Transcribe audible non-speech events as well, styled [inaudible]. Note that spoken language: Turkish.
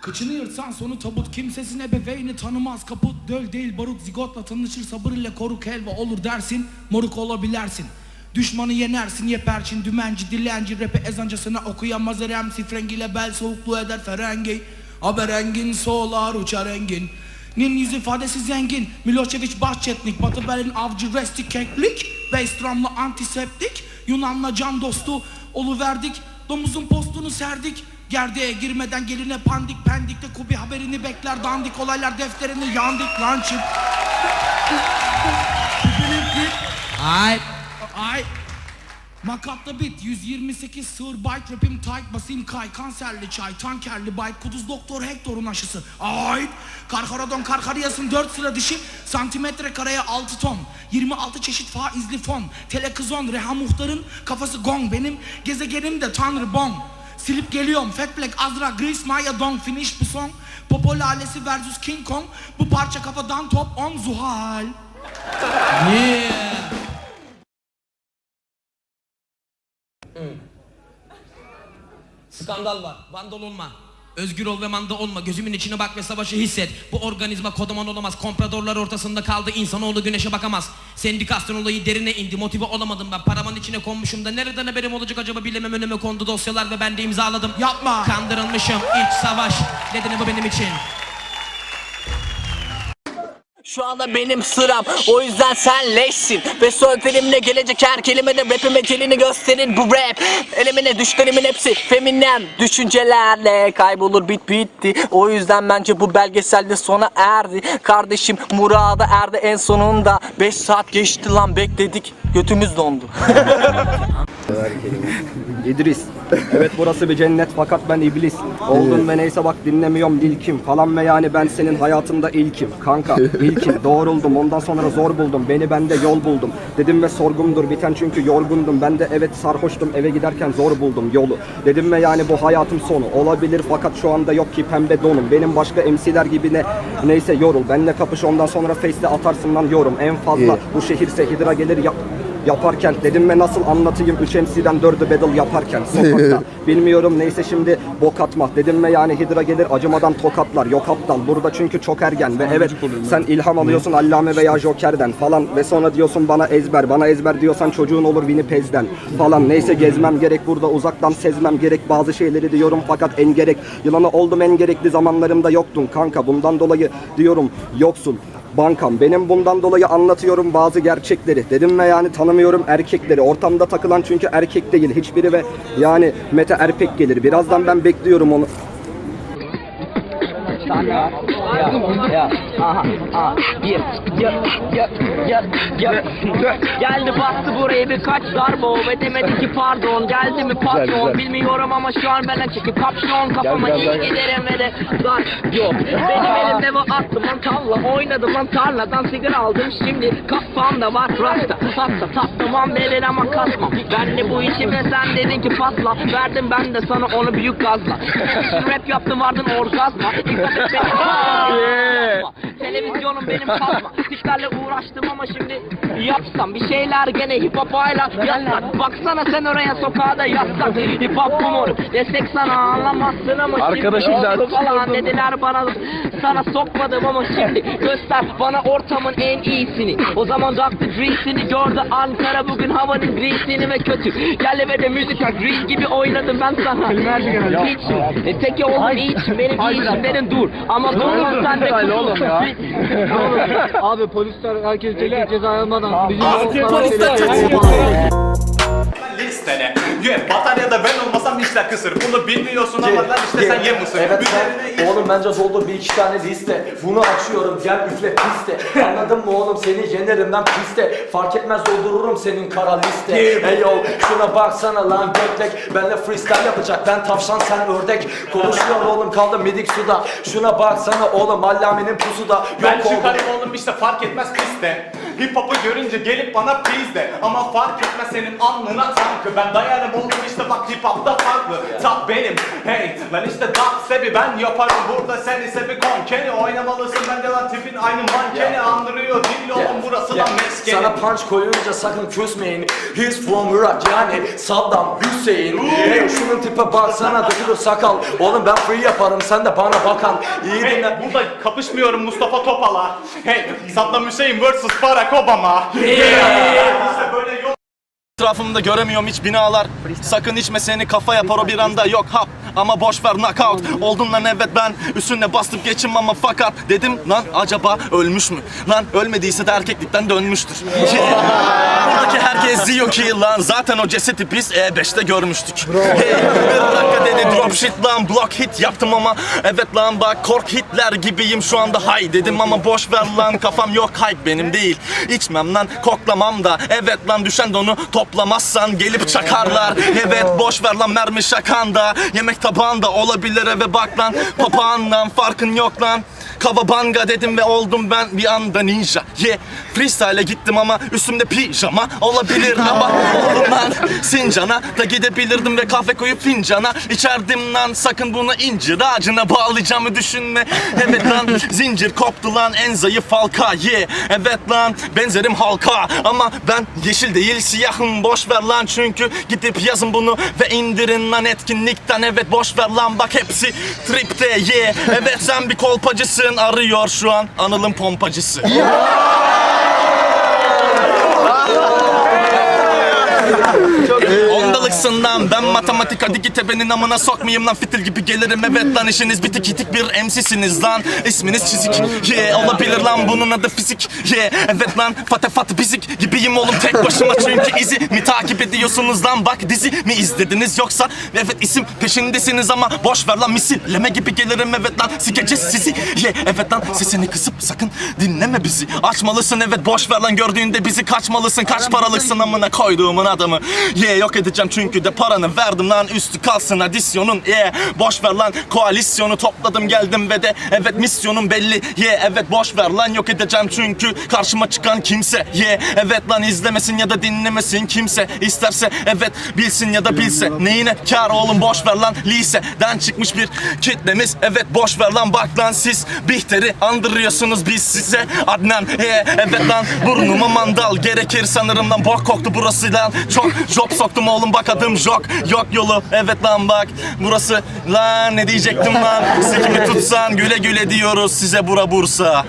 Kıçını yırtsan sonu tabut. Kimsesin ebeveyni tanımaz. Kaput döl değil barut. Zigotla tanışır sabır ile koruk helva olur dersin moruk olabilersin Düşmanı yenersin yeperçin dümenci dilenci. Rapi ezancasına okuyamaz erem sifrengiyle bel soğukluğu eder ferengi Haber engin soğular uçar engin. Nin yüz ifadesi zengin. Milošević Bahçetnik Batı Berlin avcı resti keklik Beystramlı antiseptik. Yunanla can dostu oluverdik. Domuzun postunu serdik Gerdeğe girmeden geline pandik pendikte kubi haberini bekler. Dandik olaylar defterini yandık lan Ay. Ay. Makatta bit. 128 sığır bite rapim tight basayım kay. Kanserli çay tankerli bite kuduz doktor Hector'un aşısı. Ay. Karkaradon karkariyasın 4 sıra dişi. Santimetre kareye 6 ton. 26 çeşit faizli fon. Telekızon reha muhtarın kafası gong benim. Gezegenim de tanrı bong silip geliyorum fat black azra gris maya dong finish bu song popo lalesi versus king kong bu parça kafadan top 10 zuhal yeah Skandal var. Vandal olma. Özgür ol ve manda olma. Gözümün içine bak ve savaşı hisset. Bu organizma kodaman olamaz. Kompradorlar ortasında kaldı. İnsanoğlu güneşe bakamaz. Sendikasyon olayı derine indi. Motive olamadım ben. Paraman içine konmuşum da nereden haberim olacak acaba bilemem önüme kondu dosyalar ve ben de imzaladım. Yapma. Kandırılmışım. İç savaş. Nedeni bu benim için. Şu anda benim sıram. O yüzden sen leşsin. Ve sözlerimle gelecek her kelimede rapime telini gösterir bu rap. Elemine düşlerimin hepsi feminem. Düşüncelerle kaybolur bit bitti. O yüzden bence bu belgeselde sona erdi. Kardeşim murada erdi en sonunda. 5 saat geçti lan bekledik. Götümüz dondu [laughs] İdris. Evet burası bir cennet fakat ben iblis. Oldun ve neyse bak dinlemiyorum dil kim falan ve yani ben senin hayatında ilkim. Kanka ilkim [laughs] doğruldum ondan sonra zor buldum. Beni bende yol buldum. Dedim ve sorgumdur biten çünkü yorgundum. Ben de evet sarhoştum eve giderken zor buldum yolu. Dedim ve yani bu hayatım sonu. Olabilir fakat şu anda yok ki pembe donum. Benim başka MC'ler gibi ne neyse yorul. Benle kapış ondan sonra face'le atarsın lan yorum. En fazla bu şehirse hidra gelir ya yaparken dedim ve nasıl anlatayım 3 MC'den 4'ü battle yaparken sokakta. [laughs] Bilmiyorum neyse şimdi bok atmak. Dedim ve yani Hidra gelir acımadan tokatlar yok aptal burada çünkü çok ergen ve evet sen ilham alıyorsun Allame veya Joker'den falan ve sonra diyorsun bana ezber bana ezber diyorsan çocuğun olur Winnipeg'den falan. Neyse gezmem gerek burada uzaktan sezmem gerek bazı şeyleri diyorum fakat en gerek yılanı oldum en gerekli zamanlarımda yoktun kanka. Bundan dolayı diyorum yoksun Bankam benim bundan dolayı anlatıyorum bazı gerçekleri. Dedim ve yani tanımıyorum erkekleri. Ortamda takılan çünkü erkek değil hiçbiri ve yani Mete Erpek gelir. Birazdan ben bekliyorum onu Ya, ya, aha, aha, ya. Geldi bastı buraya birkaç darbe o ve demedi ki pardon Geldi mi patron bilmiyorum ama şu an benden çekip kapşon Kafama iyi giderim ve de dar. Yok Benim elimde bu attım lan tavla oynadım lan tarladan sigara aldım. Şimdi Kafamda var rasta hatta tatlamam verir ama kasmam Ben de bu işi ve sen dedin ki patla. Verdim ben de sana onu büyük gazla. Rap yaptım vardın orgazma [laughs] Televizyonum benim kalma Tiplerle uğraştım ama şimdi Yapsam bir şeyler gene hip hop'ayla Yasak Baksana sen oraya sokağa da yasak Hip hop bu moru Destek sana anlamazsın ama Arkadaşım şimdi oldu falan dediler bana. Sana sokmadım ama şimdi Göster bana ortamın en iyisini. O zaman Dr. Dre'sini gördü Ankara bugün havanın grisini ve kötü. Gel ve de müzik ak Gris gibi oynadım ben sana. Hiç. E, Teki oldun hiç. Benim iyişimlerin dur Ama durma sen de kusur Abi polisler herkes tek ceza almadan bizim listene. Ye, bataryada ben olmasam işler kısır. Bunu bilmiyorsun ama lan işte sen ye mısın? Evet ben, oğlum bence doldur bir iki tane liste. Bunu açıyorum. Gel üfle piste. Anladın mı oğlum? Seni yenerim ben piste. Fark etmez doldururum senin kara liste. Hey yo şuna baksana lan. Götlek Benle freestyle yapacak. Ben tavşan sen ördek. Konuşuyor oğlum kaldım midik suda. Şuna baksana oğlum allamenin pusu da ben Yok oğlum. çıkarım oğlum işte fark etmez piste. Hip hop'u görünce gelip bana please de. Ama fark etmez senin alnına tankı. Ben dayarım oğlum işte bak hip hop'ta farklı. Tap benim. Hey lan işte dubstep'i ben yaparım. Burada sen ise bir konkeni Oynamalısın. Bence lan tipin aynı mankeni Andırıyor. Değil oğlum burası Yeah. lan meskeni Sana punch koyunca sakın küsmeyin. He's from Irak yani Saddam Hüseyin. Hey şunun tipe baksana dökülür sakal. Oğlum ben free yaparım sen de bana bakan. İyi Hey, dinle. burada kapışmıyorum Mustafa Topal'a. Hey Saddam Hüseyin vs Barack Obama. İşte böyle yol Etrafımda göremiyorum hiç binalar. Sakın içme seni kafa yapar o bir anda yok. Hap ama boş ver knockout. Oldun lan evet ben üstüne bastım geçim ama fakat Dedim lan acaba ölmüş mü? Lan ölmediyse de erkeklikten dönmüştür. [laughs] Buradaki herkes diyor ki lan zaten o cesedi biz E5'te görmüştük. [laughs] Hey bir dakika dedi drop shit lan block hit yaptım ama Evet lan bak kork Hitler gibiyim şu anda. Hay dedim ama boş ver lan kafam yok hype benim değil. İçmem lan koklamam da Evet lan düşen donu toplamazsan gelip çakarlar. [laughs] Evet boş ver lan mermi şakanda Yemek tabağında olabilir eve bak lan. Papağandan farkın yok lan. Kavabanga dedim ve oldum ben bir anda ninja. Yeah freestyle'e gittim ama üstümde pijama olabilir ama [laughs] lan Sincan'a da gidebilirdim ve kahve koyup fincana. İçerdim lan sakın bunu incir ağacına bağlayacağımı düşünme. Evet lan zincir koptu lan en zayıf halka yeah Evet lan benzerim halka. Ama ben yeşil değil siyahım. Boş ver lan çünkü gidip yazın bunu ve indirin lan etkinlikten. Evet boş ver lan bak hepsi tripte yeah Evet sen bir kolpacısın arıyor şu an Anıl'ın pompacısı Lan ben matematik hadi git ebenin amına sokmayayım lan. Fitil gibi gelirim evet lan. İşiniz bitik itik bir MC'siniz lan. İsminiz çizik. Yeah olabilir lan. Bunun adı fizik. Yeah evet lan. Fate fat bizik gibiyim oğlum. Tek başıma çünkü izi mi takip ediyorsunuz lan? Bak dizi mi izlediniz yoksa? Evet isim peşindesiniz ama boş ver lan. Misilleme gibi gelirim evet lan. Sikeceğiz sizi. Yeah evet lan. Sesini kısıp sakın dinleme bizi. Açmalısın evet. Boş ver lan. Gördüğünde bizi kaçmalısın. Kaç paralısın amına koyduğumun adamı. Yeah yok edeceğim çünkü de paranı verdim lan üstü kalsın adisyonun. Yeah boş ver lan koalisyonu topladım geldim ve de evet misyonum belli. Yeah evet boş ver lan yok edeceğim çünkü karşıma çıkan kimse. Yeah evet lan izlemesin ya da dinlemesin kimse. İsterse evet bilsin ya da bilse. Neyine kar oğlum boş ver lan liseden çıkmış bir kitlemiz. Evet boş ver lan bak lan siz Bihter'i andırıyorsunuz biz size. Adnan yeah, evet lan burnuma mandal gerekir sanırım lan. Bok koktu burası lan çok job soktum oğlum bak adım Jok yok yolu. Evet lan bak burası lan ne diyecektim lan? Sikimi tutsan güle güle diyoruz size bura Bursa